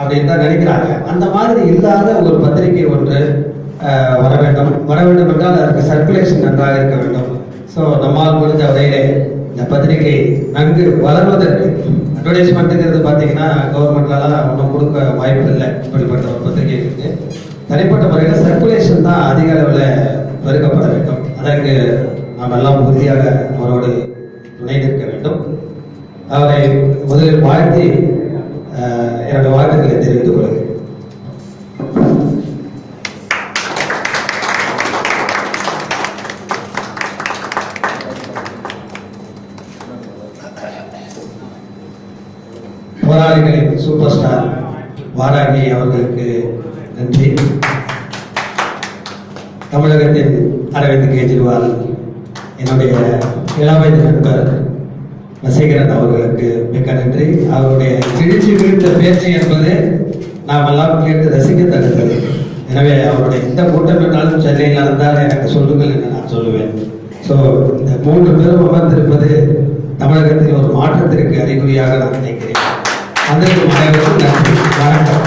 அப்படின்னு தான் நினைக்கிறாங்க. அந்த மாதிரி இல்லாத ஒரு பத்திரிகை ஒன்று வர வேண்டும். வர வேண்டும் என்றால் அதற்கு சர்க்குலேஷன் நன்றாக இருக்க வேண்டும். ஸோ நம்மால் முடிஞ்ச வரையிலே இந்த பத்திரிகை நன்கு வளர்வதற்கு அட்வர்டைஸ்மெண்ட்டுங்கிறது பார்த்தீங்கன்னா கவர்மெண்ட்லலாம் ஒன்றும் கொடுக்க வாய்ப்பு இல்லை. இப்படிப்பட்ட ஒரு பத்திரிகைகளுக்கு. தனிப்பட்ட முறையில் சர்க்குலேஷன் தான் அதிக அளவில் பெருக்கப்பட வேண்டும். அதற்கு நாம் எல்லாம் உறுதியாக அவரோடு துணை நிற்க வேண்டும். அவரை முதலில் வாழ்த்தி என்னுடைய தெரிவித்துக் கொள்கிறேன் போராளிகளின் சூப்பர் ஸ்டார் வாராகி அவர்களுக்கு நன்றி. தமிழகத்தின் அரவிந்த் கெஜ்ரிவால் என்னுடைய இளவயது நண்பர் வசீகரன் அவர்களுக்கு மிக்க நன்றி. அவருடைய கிழிச்சி விழுந்த பேச்சு என்பது நாம் எல்லாம் கேட்டு ரசிக்கத்தக்கது எனவே அவருடைய எந்த கூட்டம் என்றாலும் சென்னையில் இருந்தால் எனக்கு சொல்லுங்கள் என்று நான் சொல்லுவேன். ஸோ இந்த மூன்று பேரும் அமர்ந்திருப்பது தமிழகத்தில் ஒரு மாற்றத்திற்கு அறிகுறியாக நான் நினைக்கிறேன். அதற்கு நன்றி. வணக்கம்.